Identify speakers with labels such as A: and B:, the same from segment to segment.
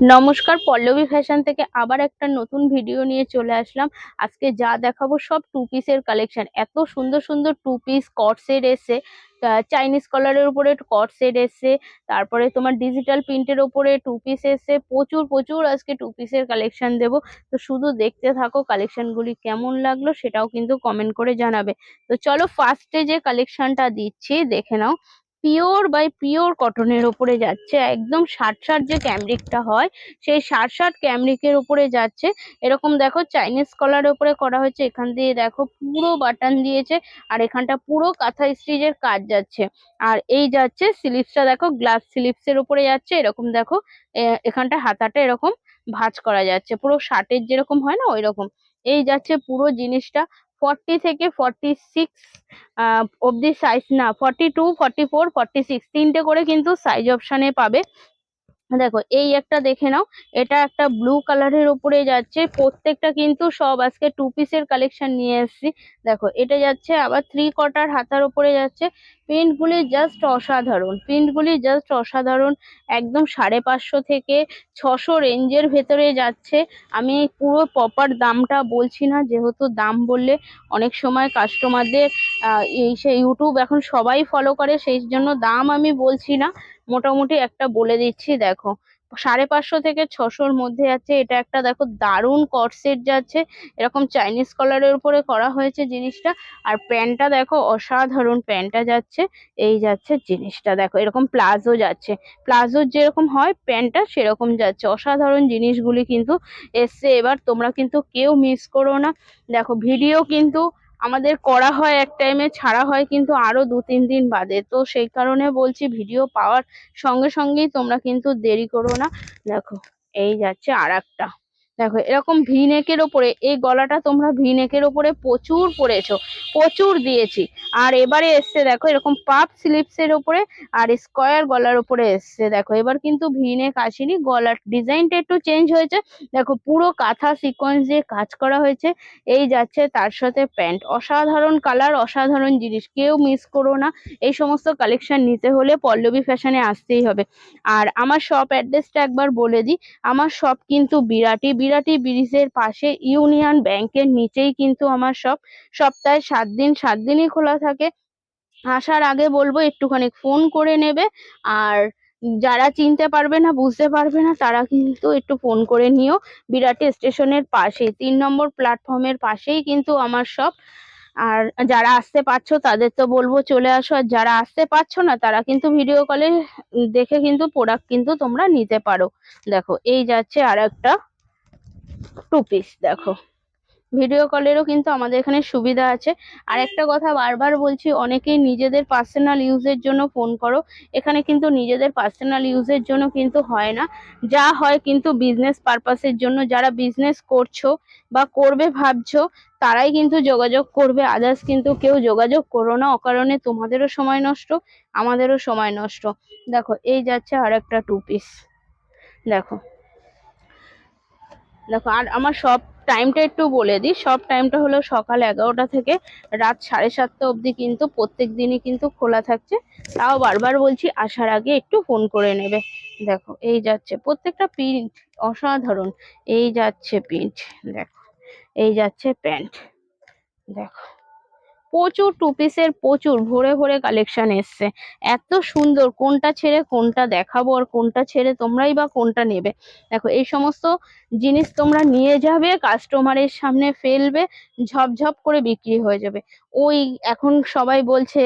A: নমস্কার, পল্লবী ফ্যাশন থেকে আবার একটা নতুন ভিডিও নিয়ে চলে আসলাম। আজকে যা দেখাবো সব টু পিসের কালেকশন এত সুন্দর সুন্দর টু পিস কট সেট এসে চাইনিজ কলারের উপরে কট সেট এসে তারপরে তোমার ডিজিটাল প্রিন্টের উপরে টু পিস এসে প্রচুর প্রচুর আজকে টু পিসের কালেকশন দেব। তো শুধু দেখতে থাকো কালেকশনগুলি কেমন লাগল সেটাও কিন্তু কমেন্ট করে জানাবে। তো চলো ফার্স্টে যে কালেকশনটা দিচ্ছি, দেখে নাও। পিওর বাই পিওর কটনের ওপরে যাচ্ছে, একদম ষাট ষাট যে ক্যামরিকটা হয়, সেই ষাট ষাট ক্যামরিকের ওপরে যাচ্ছে। এরকম দেখো চাইনিজ কলারের ওপরে করা হয়েছে, এখান দিয়ে দেখো পুরো বাটন দিয়েছে আর এখানটা পুরো কাঁথা স্টিচের কাজ যাচ্ছে। আর এই যাচ্ছে স্লিপসটা দেখো, গ্লাস স্লিপসের ওপরে যাচ্ছে, এরকম দেখো এখানটা হাতাটা এরকম ভাঁজ করা যাচ্ছে, পুরো শার্টের যেরকম হয় না ওই রকম এই যাচ্ছে পুরো জিনিসটা ফর্টি থেকে ফর্টি সিক্স অবধি সাইজ না forty two forty four forty six তিনটে করে কিন্তু সাইজ অপশানে পাবে। দেখো, এই একটা দেখে নাও, এটা একটা ব্লু কালারের উপরে যাচ্ছে, প্রত্যেকটা কিন্তু সব আজকে টু পিসের কালেকশন নিয়ে এসেছি। দেখো, এটা যাচ্ছে আবার থ্রি কটার হাতার উপরে যাচ্ছে প্রিন্টগুলি জাস্ট অসাধারণ প্রিন্টগুলি জাস্ট অসাধারণ, একদম সাড়ে পাঁচশো থেকে ছশো রেঞ্জের ভেতরে যাচ্ছে। আমি পুরো প্রপার দামটা বলছি না, যেহেতু দাম বললে অনেক সময় কাস্টমারদের এই সে ইউটিউব এখন সবাই ফলো করে, সেই জন্য দাম আমি বলছি না। মোটামুটি একটা বলে দিচ্ছি, দেখো। সাড়ে পাঁচশো থেকে ছশোর মধ্যে আছে। এটা একটা, দেখো, দারুণ কটসেট যাচ্ছে এরকম চাইনিজ কলারের উপরে করা হয়েছে জিনিসটা। আর প্যান্টটা, দেখো, অসাধারণ প্যান্টটা যাচ্ছে এই যাচ্ছে জিনিসটা, দেখো, এরকম প্লাজো যাচ্ছে প্লাজোর যেরকম হয়, প্যান্টটা সেরকম যাচ্ছে অসাধারণ জিনিসগুলি কিন্তু এসছে। এবার তোমরা কিন্তু কেউ মিস করো না। দেখো ভিডিও কিন্তু আমাদের করা হয় এক টাইমে ছাড়া হয় কিন্তু আরও দু, তিন দিন বাদে। তো সেই কারণে বলছি ভিডিও পাওয়ার সঙ্গে সঙ্গেই তোমরা কিন্তু দেরি করো না। দেখো, এই যাচ্ছে আর একটা দেখো, এরকম ভি নেকের ওপরে, এই গলাটা তোমরা ভি নেকের ওপরে প্রচুর পরেছো, প্রচুর দিয়েছি। আর এবারে এসছে দেখো, এরকম পাপ স্লিপস এর ওপরে আর স্কোয়ার গলার ওপরে এসছে। দেখো, এবার কিন্তু ভি নেক আসেনি, গলার ডিজাইনটা একটু চেঞ্জ হয়েছে। দেখো, পুরো কাঁথা সিকোয়েন্স দিয়ে কাজ করা হয়েছে। এই যাচ্ছে তার সাথে প্যান্ট। অসাধারণ কালার, অসাধারণ জিনিস। কেউ মিস করো না, এই সমস্ত কালেকশন নিতে হলে পল্লবী ফ্যাশনে আসতেই হবে। আর আমার শপ অ্যাড্রেসটা একবার বলে দিই, আমার শপ কিন্তু বিরাটি বিরাটি ব্রিজের পাশে ইউনিয়ন ব্যাংকের নিচেই কিন্তু আমার শপ সপ্তাহে সাত দিন, সাত দিনই খোলা থাকে। আসার আগে বলব, একটুখানি ফোন করে নেবে। আর যারা চিনতে পারবে না, বুঝতে পারবে না, তারা কিন্তু একটু ফোন করে নিও। বিরাটি স্টেশনের পাশে, তিন নম্বর প্ল্যাটফর্মের পাশেই কিন্তু আমার শপ আর যারা আসতে পারছ, তাদের তো বলব চলে আসো। আর যারা আসতে পারছ না, তারা কিন্তু ভিডিও কলে দেখে কিন্তু প্রোডাক্ট কিন্তু তোমরা নিতে পারো। দেখো, এই যাচ্ছে আর একটা টু পিস দেখো। ভিডিও কলেরও কিন্তু আমাদের এখানে সুবিধা আছে। আর একটা কথা বারবার বলছি, অনেকেই নিজেদের পার্সোনাল ইউজের জন্য ফোন করো। এখানে কিন্তু নিজেদের পার্সোনাল ইউজের জন্য কিন্তু হয় না। যা হয় কিন্তু বিজনেস পারপাসের জন্য। যারা বিজনেস করছ বা করবে ভাবছ, তারাই কিন্তু যোগাযোগ করবে। আদার্স কিন্তু কেউ যোগাযোগ করো না। অকারণে তোমাদেরও সময় নষ্ট, আমাদেরও সময় নষ্ট। দেখো, এই যাচ্ছে আর একটা টু পিস দেখো দেখো, আর আমার সব টাইমটা একটু বলে দিই। সব টাইমটা হলো সকাল এগারোটা থেকে রাত সাড়ে সাতটা অবধি কিন্তু প্রত্যেক দিনই কিন্তু খোলা থাকছে। তাও বারবার বলছি, আসার আগে একটু ফোন করে নেবে। দেখো, এই যাচ্ছে। প্রত্যেকটা প্রিন্ট অসাধারণ। এই যাচ্ছে প্রিন্ট দেখো। এই যাচ্ছে প্যান্ট দেখো। প্রচুর টু পিসের প্রচুর ভরে ভরে কালেকশন এসছে। এত সুন্দর কোনটা ছেড়ে কোনটা দেখাবো আর কোনটা ছেড়ে তোমরাই বা কোনটা নেবে। দেখো, এই সমস্ত জিনিস তোমরা নিয়ে যাবে কাস্টমারের সামনে ফেলবে, ঝপঝপ করে বিক্রি হয়ে যাবে। ওই এখন সবাই বলছে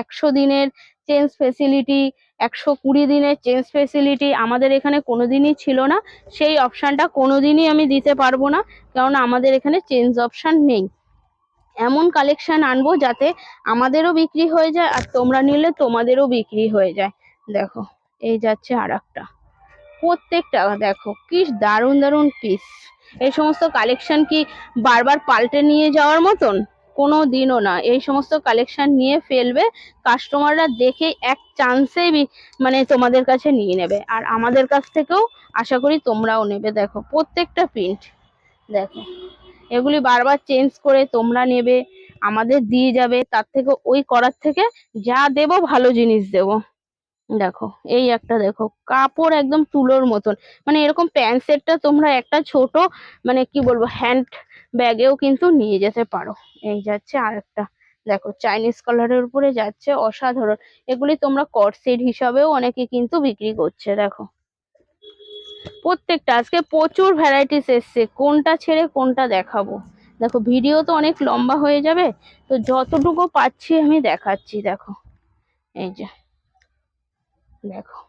A: একশো দিনের চেঞ্জ ফেসিলিটি একশো কুড়ি দিনের চেঞ্জ ফেসিলিটি আমাদের এখানে কোনোদিনই ছিল না। সেই অপশানটা কোনো দিনই আমি দিতে পারব না কারণ আমাদের এখানে চেঞ্জ অপশান নেই। এমন কালেকশন আনব যাতে আমাদেরও বিক্রি হয়ে যায় আর তোমরা নিলে তোমাদেরও বিক্রি হয়ে যায়। দেখো, এই যাচ্ছে আর একটা প্রত্যেকটা, দেখো, কি দারুণ দারুণ পিস এই সমস্ত কালেকশন কি বারবার পাল্টে নিয়ে যাওয়ার মতন? কোনো দিনও না। এই সমস্ত কালেকশন নিয়ে ফেলবে কাস্টমাররা দেখে এক চান্সেই মানে তোমাদের কাছে নিয়ে নেবে। আর আমাদের কাছ থেকেও আশা করি তোমরাও নেবে। দেখো, প্রত্যেকটা প্রিন্ট দেখো। এগুলি বারবার চেঞ্জ করে তোমরা নেবে, আমাদের দিয়ে যাবে, তার থেকে ওই করার থেকে যা দেবো ভালো জিনিস দেবো। দেখো, এই একটা দেখো, কাপড় একদম তুলোর মতন। মানে এরকম প্যান্ট সেটটা তোমরা একটা ছোট মানে কি বলব হ্যান্ড ব্যাগেও কিন্তু নিয়ে যেতে পারো। এই যাচ্ছে আর একটা দেখো চাইনিজ কালারের উপরে যাচ্ছে অসাধারণ। এগুলি তোমরা কট সেট হিসাবেও অনেকে কিন্তু বিক্রি করছে, দেখো। প্রত্যেকটা, আজকে প্রচুর ভ্যারাইটিস এসছে। কোনটা ছেড়ে কোনটা দেখাবো? দেখো ভিডিও তো অনেক লম্বা হয়ে যাবে, তো যতটুকু পাচ্ছি আমি দেখাচ্ছি, দেখো। এই যে, দেখো।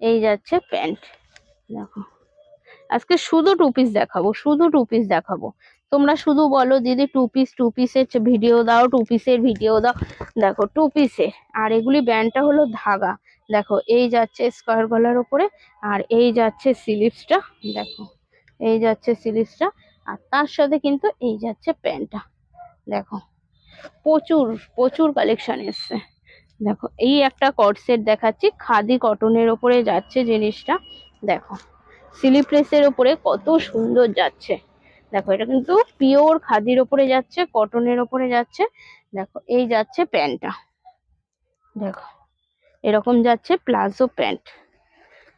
A: এই যাচ্ছে প্যান্ট দেখো। আজকে শুধু টু পিস দেখাবো, শুধু টু পিস দেখাবো। তোমরা শুধু বলো, দিদি টু পিস টু পিসের ভিডিও দাও টু পিসের ভিডিও দাও। দেখো টু পিসের আর এগুলি ব্যান্ডটা হলো ধাগা। দেখো, এই যাচ্ছে স্কোয়ার গলার ওপরে আর এই যাচ্ছে স্লিভসটা দেখো, এই যাচ্ছে স্লিভসটা আর তার সাথে কিন্তু এই যাচ্ছে প্যান্টটা দেখো, প্রচুর প্রচুর কালেকশন এসছে, দেখো, এই একটা কট সেট দেখাচ্ছি, খাদি কটনের ওপরে যাচ্ছে জিনিসটা, দেখো স্লিপলেসের ওপরে কত সুন্দর যাচ্ছে, দেখো, এটা কিন্তু পিওর খাদির ওপরে যাচ্ছে কটনের ওপরে যাচ্ছে, দেখো, এই যাচ্ছে প্যান্টটা দেখো এরকম যাচ্ছে প্লাজো প্যান্ট।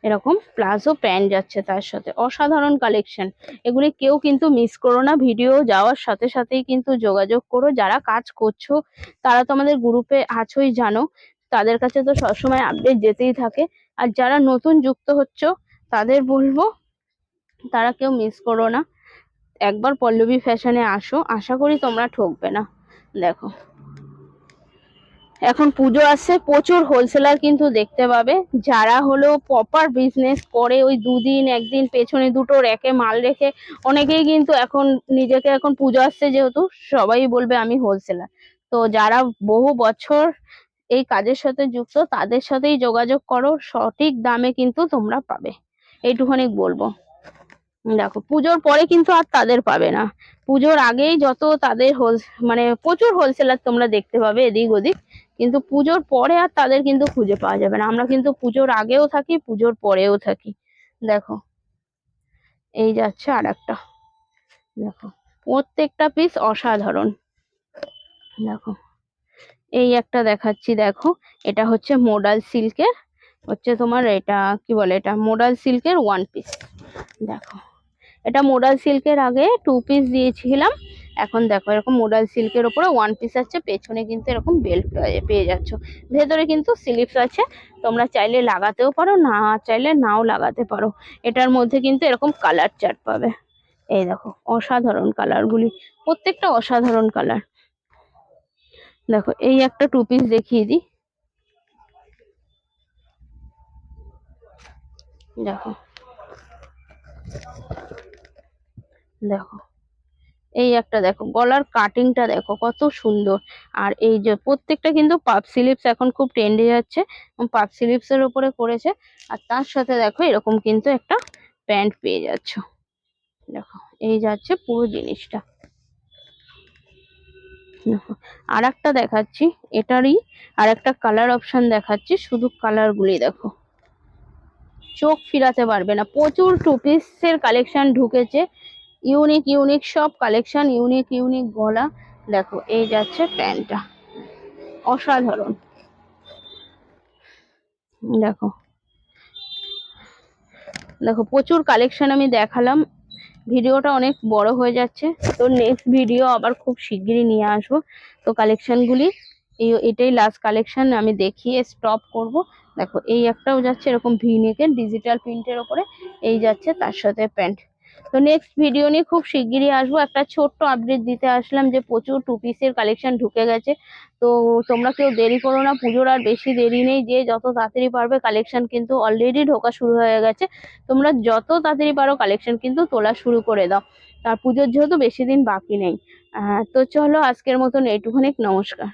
A: এরকম প্লাজো প্যান্ট যাচ্ছে তার সাথে। অসাধারণ কালেকশন এগুলি কেউ কিন্তু মিস করো না। ভিডিও যাওয়ার সাথে সাথেই কিন্তু যোগাযোগ করো। যারা কাজ করছ, তারা তো আমাদের গ্রুপে আছোই জানো। তাদের কাছে তো সবসময় আপডেট যেতেই থাকে। আর যারা নতুন যুক্ত হচ্ছ, তাদের বলব, তারা কেউ মিস করো না। একবার পল্লবী ফ্যাশনে আসো। আশা করি তোমরা ঠকবে না। দেখো। এখন পুজো আসছে, প্রচুর হোলসেলার কিন্তু দেখতে পাবে। যারা হলো প্রপার বিজনেস করে, ওই দুদিন, একদিন পেছনে দুটো র্যাকে মাল রেখে, অনেকেই কিন্তু এখন নিজেকে এখন পুজো আসছে যেহেতু, সবাই বলবে আমি হোলসেলার তো যারা বহু বছর এই কাজের সাথে যুক্ত, তাদের সাথেই যোগাযোগ করো, সঠিক দামে কিন্তু তোমরা পাবে। এইটুখানি বলব। দেখো, পুজোর পরে কিন্তু আর তাদের পাবে না। পুজোর আগেই যত তাদের হোল মানে প্রচুর হোলসেলার তোমরা দেখতে পাবে এদিক ওদিক। কিন্তু পুজোর পরে আর তাদের কিন্তু খুঁজে পাওয়া যাবে না। আমরা কিন্তু পুজোর আগেও থাকি, পুজোর পরেও থাকি। দেখো, এই যাচ্ছে আর একটা দেখো, প্রত্যেকটা পিস অসাধারণ। দেখো, এই একটা দেখাচ্ছি, দেখো। এটা হচ্ছে মোডাল সিল্কের হচ্ছে তোমার এটা, কি বলে এটা? মোডাল সিল্কের ওয়ান পিস দেখো। এটা মোডাল সিল্কের আগে টু পিস দিয়েছিলাম। এখন দেখো এরকম মোডাল সিল্কের ওপরে ওয়ান পিস আছে, পেছনে কিন্তু এরকম বেল্ট পেয়ে যাচ্ছ। ভেতরে কিন্তু স্লিপস আছে, তোমরা চাইলে লাগাতেও পারো, না চাইলে নাও লাগাতে পারো। এটার মধ্যে কিন্তু এরকম কালার চার্ট পাবে। এই দেখো, অসাধারণ কালারগুলি প্রত্যেকটা অসাধারণ কালার দেখো, এই একটা টু পিস দেখিয়ে দিই। দেখো। দেখো। এই একটা দেখো, গলার কাটিংটা দেখো কত সুন্দর। আর এই যে প্রত্যেকটা কিন্তু পাপ স্লিপস এখন খুব ট্রেন্ডে যাচ্ছে পাপ স্লিপস এর উপরে করেছে, আর তার সাথে দেখো এরকম কিন্তু একটা প্যান্ট পেয়ে যাচ্ছ। দেখো, এই যাচ্ছে পুরো জিনিসটা। দেখো আর একটা দেখাচ্ছি, এটারই আর একটা কালার অপশন দেখাচ্ছি, শুধু কালার গুলি দেখো। চোখ ফিরাতে পারবে না, প্রচুর টু পিসের কালেকশন ঢুকেছে ইউনিক ইউনিক সব কালেকশন ইউনিক ইউনিক গলা। দেখো, এই যাচ্ছে প্যান্টটা। অসাধারণ। দেখো। দেখো, প্রচুর কালেকশন আমি দেখালাম। ভিডিওটা অনেক বড় হয়ে যাচ্ছে। তো নেক্সট ভিডিও আবার খুব শিগগিরই নিয়ে আসব। তো কালেকশনগুলি এই, এটাই লাস্ট কালেকশন আমি দেখিয়ে স্টপ করব। দেখো, এই একটাও যাচ্ছে এরকম ভি নেকের ডিজিটাল প্রিন্টের ওপরে। এই যাচ্ছে তার সাথে প্যান্ট। তো নেক্সট ভিডিও নিয়ে খুব শিগগিরই আসব। একটা ছোট্ট আপডেট দিতে আসলাম যে প্রচুর টু পিসের কালেকশন ঢুকে গেছে। তো তোমরা কেউ দেরি করো না, পুজোর আর বেশি দেরি নেই। যে যত তাড়াতাড়ি পারবে কালেকশন কিন্তু অলরেডি ঢোকা শুরু হয়ে গেছে। তোমরা যত তাড়াতাড়ি পারো কালেকশন কিন্তু তোলা শুরু করে দাও। আর পুজোর যেহেতু বেশি দিন বাকি নেই। তো চলো আজকের মতন এইটুখানি নমস্কার।